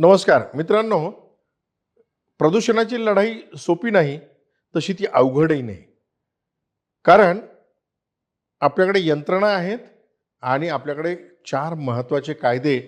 नमस्कार. मित्रांनो प्रदूषणाची लढाई सोपी नाही तशी ती अवघडही नाही. कारण आपल्याकडे यंत्रणा आहेत आणि आपल्याकडे चार महत्त्वाचे कायदे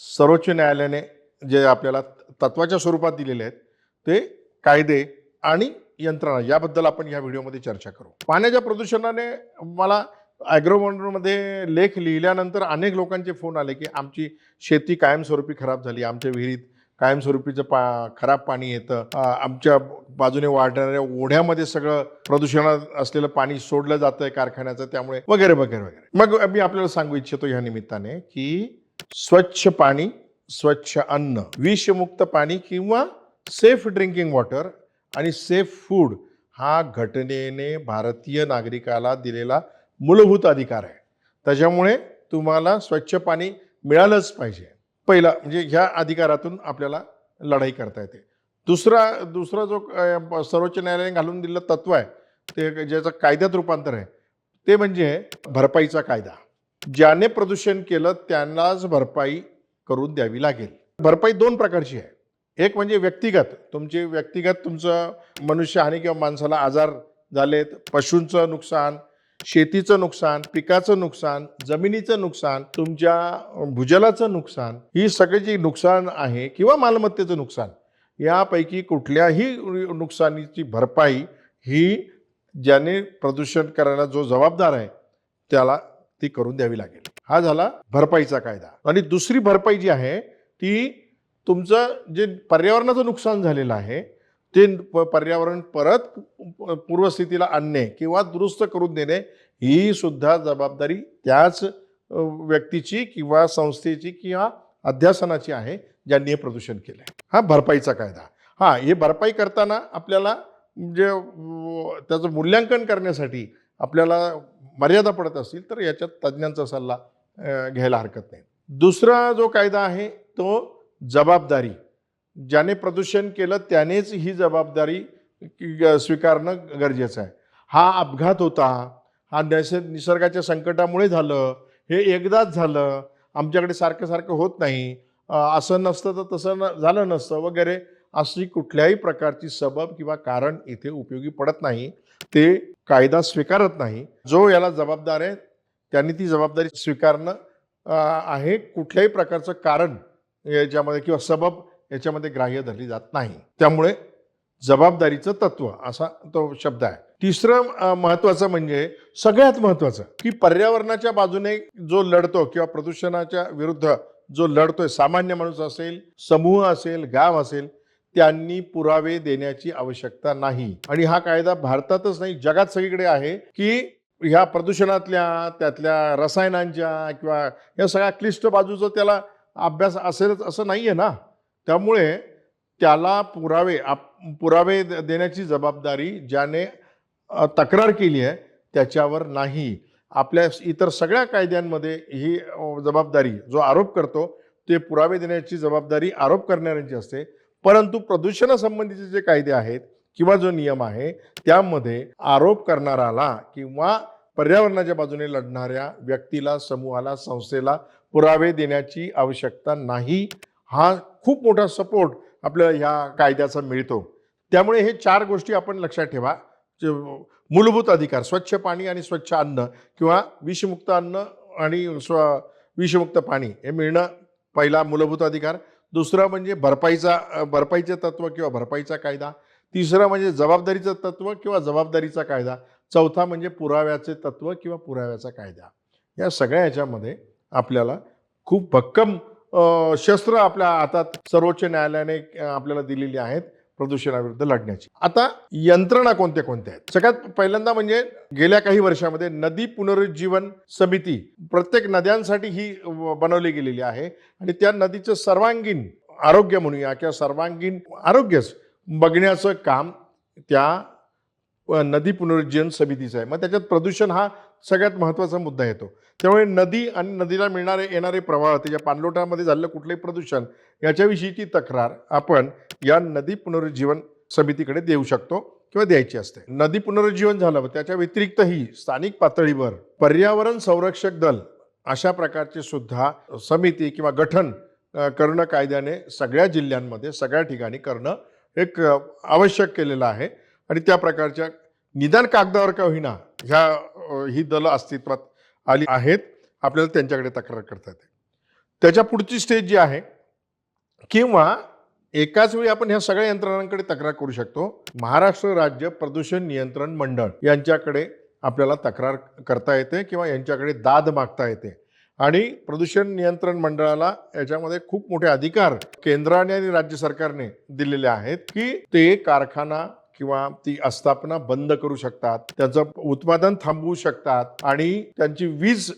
सर्वोच्च न्यायालयाने जे आपल्याला तत्वाच्या स्वरूपात दिलेले आहेत ते कायदे आणि यंत्रणा याबद्दल आपण या व्हिडिओमध्ये चर्चा करू. पाण्याच्या प्रदूषणाने मला ॲग्रोमॉन्डमध्ये लेख लिहिल्यानंतर अनेक लोकांचे फोन आले की आमची शेती कायमस्वरूपी खराब झाली आमच्या विहिरीत कायमस्वरूपीचं पा खराब पाणी येतं आमच्या बाजूने वाढणाऱ्या ओढ्यामध्ये सगळं प्रदूषणात असलेलं पाणी सोडलं जातं आहे कारखान्याचं त्यामुळे वगैरे वगैरे वगैरे. मग मी आपल्याला सांगू इच्छितो ह्या निमित्ताने की स्वच्छ पाणी स्वच्छ अन्न विषमुक्त पाणी किंवा सेफ ड्रिंकिंग वॉटर आणि सेफ फूड हा घटनेने भारतीय नागरिकाला दिलेला मूलभूत अधिकार आहे. त्याच्यामुळे तुम्हाला स्वच्छ पाणी मिळालंच पाहिजे. पहिला म्हणजे ह्या अधिकारातून आपल्याला लढाई करता येते. दुसरा दुसरा जो सर्वोच्च न्यायालयाने घालून दिलेलं तत्व आहे ते ज्याचं कायद्यात रूपांतर आहे ते म्हणजे भरपाईचा कायदा. ज्याने प्रदूषण केलं त्यांनाच भरपाई करून द्यावी लागेल. भरपाई दोन प्रकारची आहे. एक म्हणजे व्यक्तिगत. तुमची व्यक्तिगत तुमचं मनुष्यहानी किंवा माणसाला आजार झालेत पशूंचं नुकसान शेतीचं नुकसान पिकाचं नुकसान जमिनीचं नुकसान तुमच्या भूजलाचं नुकसान ही सगळी जी नुकसान आहे किंवा मालमत्तेचं नुकसान यापैकी कुठल्याही नुकसानीची भरपाई ही ज्याने प्रदूषण करायला जो जबाबदार आहे त्याला ती करून द्यावी लागेल. हा झाला भरपाईचा कायदा. आणि दुसरी भरपाई जी आहे ती तुमचं जे पर्यावरणाचं नुकसान झालेलं आहे ते प- पर्यावरण परत पूर्वस्थितीला आणणे किंवा दुरुस्त करून देणे ही सुद्धा जबाबदारी त्याच व्यक्तीची किंवा संस्थेची किंवा अध्यासनाची आहे ज्यांनी हे प्रदूषण केलं आहे हा भरपाईचा कायदा. हा हे भरपाई करताना आपल्याला म्हणजे, जे त्याचं मूल्यांकन करण्यासाठी आपल्याला मर्यादा पडत असतील तर याच्यात तज्ज्ञांचा सल्ला घ्यायला हरकत नाही. दुसरा जो कायदा आहे तो जबाबदारी. ज्याने प्रदूषण केलं त्यानेच ही जबाबदारी स्वीकारणं गरजेचं आहे. हा अपघात होता हा नैस निसर्गाच्या संकटामुळे झालं हे एकदाच झालं आमच्याकडे सारखं सारखं होत नाही असं नसतं तर तसं न झालं नसतं वगैरे अशी कुठल्याही प्रकारची सबब किंवा कारण इथे उपयोगी पडत नाही ते कायदा स्वीकारत नाही. जो याला जबाबदार आहे त्यांनी ती जबाबदारी स्वीकारणं आहे. कुठल्याही प्रकारचं कारण याच्यामध्ये किंवा सबब याच्यामध्ये ग्राह्य धरली जात नाही. त्यामुळे जबाबदारीचं तत्व असा तो शब्द आहे. तिसरं महत्वाचं म्हणजे सगळ्यात महत्त्वाचं की पर्यावरणाच्या बाजूने जो लढतो किंवा प्रदूषणाच्या विरुद्ध जो लढतोय सामान्य माणूस असेल समूह असेल गाव असेल त्यांनी पुरावे देण्याची आवश्यकता नाही. आणि हा कायदा भारतातच नाही जगात सगळीकडे आहे की ह्या प्रदूषणातल्या त्यातल्या रसायनांच्या किंवा या सगळ्या क्लिष्ट बाजूचा त्याला अभ्यास असेलच असं नाही आहे ना? त्यामुळे त्याला पुरावे आप पुरावे द- देण्याची जबाबदारी ज्याने तक्रार केली आहे त्याच्यावर नाही. आपल्या इतर सगळ्या कायद्यांमध्ये ही जबाबदारी जो आरोप करतो ते पुरावे देण्याची जबाबदारी आरोप करणाऱ्यांची असते. परंतु प्रदूषणासंबंधीचे जे कायदे आहेत किंवा जो नियम आहे त्यामध्ये आरोप करणाराला किंवा पर्यावरणाच्या बाजूने लढणाऱ्या व्यक्तीला समूहाला संस्थेला पुरावे देण्याची आवश्यकता नाही. हा खूप मोठा सपोर्ट आपल्याला ह्या कायद्याचा मिळतो. त्यामुळे हे चार गोष्टी आपण लक्षात ठेवा. जे मूलभूत अधिकार स्वच्छ पाणी आणि स्वच्छ अन्न किंवा विषमुक्त अन्न आणि स्व विषमुक्त पाणी हे मिळणं पहिला मूलभूत अधिकार. दुसरा म्हणजे भरपाईचा भरपाईचे तत्व किंवा भरपाईचा कायदा. तिसरं म्हणजे जबाबदारीचं तत्व किंवा जबाबदारीचा कायदा. चौथा म्हणजे पुराव्याचे तत्व किंवा पुराव्याचा कायदा. या सगळ्या ह्याच्यामध्ये आपल्याला खूप भक्कम शस्त्र आपल्या हातात सर्वोच्च न्यायालयाने आपल्याला दिलेली आहेत प्रदूषणाविरुद्ध लढण्याची. आता यंत्रणा कोणत्या कोणत्या आहेत? सगळ्यात पहिल्यांदा म्हणजे गेल्या काही वर्षामध्ये नदी पुनरुज्जीवन समिती प्रत्येक नद्यांसाठी ही बनवली गेलेली आहे आणि त्या नदीचं सर्वांगीण आरोग्य म्हणूया किंवा सर्वांगीण आरोग्यच बघण्याचं काम त्या नदी पुनरुज्जीवन समितीचं आहे. मग त्याच्यात प्रदूषण हा सगळ्यात महत्त्वाचा मुद्दा येतो. त्यामुळे नदी आणि नदीला मिळणारे येणारे प्रवाह त्याच्या पाणलोटामध्ये झालेलं कुठलंही प्रदूषण याच्याविषयीची तक्रार आपण या नदी पुनरुज्जीवन समितीकडे देऊ शकतो किंवा द्यायची असते. नदी पुनरुज्जीवन झालं त्याच्या व्यतिरिक्तही स्थानिक पातळीवर पर्यावरण संरक्षक दल अशा प्रकारचे सुद्धा समिती किंवा गठन करणं कायद्याने सगळ्या जिल्ह्यांमध्ये सगळ्या ठिकाणी करणं एक आवश्यक केलेलं आहे. आणि त्या प्रकारच्या निदान कागदावर का होईना ह्या ही दलं अस्तित्वात आली आहेत. आपल्याला त्यांच्याकडे तक्रार करता येते. त्याच्या पुढची स्टेज जी आहे किंवा एकाच वेळी आपण ह्या सगळ्या यंत्रणांकडे तक्रार करू शकतो. महाराष्ट्र राज्य प्रदूषण नियंत्रण मंडळ यांच्याकडे आपल्याला तक्रार करता येते किंवा यांच्याकडे दाद मागता येते. आणि प्रदूषण नियंत्रण मंडळाला याच्यामध्ये खूप मोठे अधिकार केंद्राने आणि राज्य सरकारने दिलेले आहेत की ते कारखाना किंवा ती आस्थापना बंद करू शकतात त्याचं उत्पादन थांबवू शकतात आणि त्यांची वीज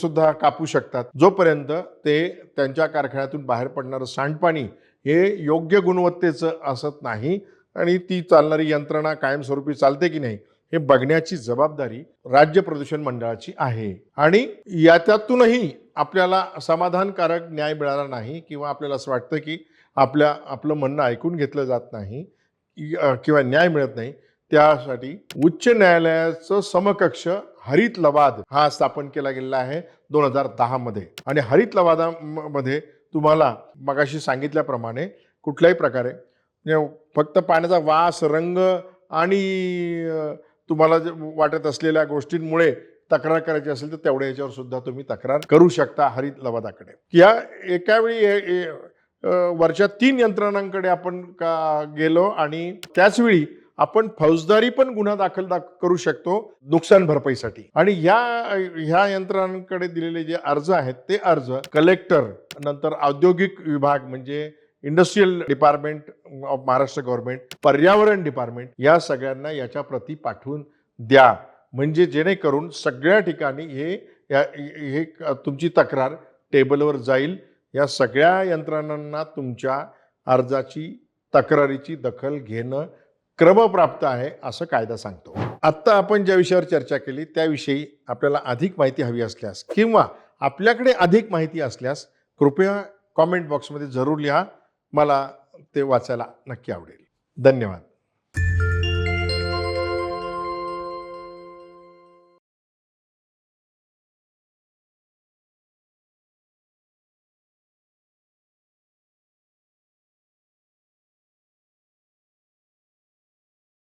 सुद्धा कापू शकतात. जोपर्यंत ते त्यांच्या कारखान्यातून बाहेर पडणारं सांडपाणी हे योग्य गुणवत्तेचं असत नाही आणि ती चालणारी यंत्रणा कायमस्वरूपी चालते की नाही हे बघण्याची जबाबदारी राज्य प्रदूषण मंडळाची आहे. आणि याच्यातूनही आपल्याला समाधानकारक न्याय मिळाला नाही किंवा आपल्याला असं वाटतं की आपल्या आपलं म्हणणं ऐकून घेतलं जात नाही किंवा न्याय मिळत नाही त्यासाठी उच्च न्यायालयाचं समकक्ष हरित लवाद हा स्थापन केला गेलेला आहे दोन हजार दहामध्ये आणि हरित लवादामध्ये तुम्हाला मगाशी सांगितल्याप्रमाणे कुठल्याही प्रकारे म्हणजे फक्त पाण्याचा वास रंग आणि तुम्हाला जे वाटत असलेल्या गोष्टींमुळे तक्रार करायची असेल तर तेवढ्या याच्यावर सुद्धा तुम्ही तक्रार करू शकता हरित लवादाकडे. या एका वेळी ए- वरच्या तीन यंत्रणांकडे आपण का गेलो आणि त्याचवेळी आपण फौजदारी पण गुन्हा दाखल दाख करू शकतो नुकसान भरपाईसाठी. आणि ह्या ह्या यंत्रणांकडे दिलेले जे अर्ज आहेत ते अर्ज कलेक्टर नंतर औद्योगिक विभाग म्हणजे industrial department of Maharashtra government पर्यावरण डिपार्टमेंट या सगळ्यांना याच्या प्रती पाठवून द्या. म्हणजे जेणेकरून सगळ्या ठिकाणी हे या हे तुमची तक्रार टेबलवर जाईल. या सगळ्या यंत्रणांना तुमच्या अर्जाची तक्रारीची दखल घेणं क्रमप्राप्त आहे असं कायदा सांगतो. आत्ता आपण ज्या विषयावर चर्चा केली त्याविषयी आपल्याला अधिक माहिती हवी असल्यास किंवा आपल्याकडे अधिक माहिती असल्यास कृपया कॉमेंट बॉक्समध्ये जरूर लिहा. मला ते वाचायला नक्की आवडेल. धन्यवाद.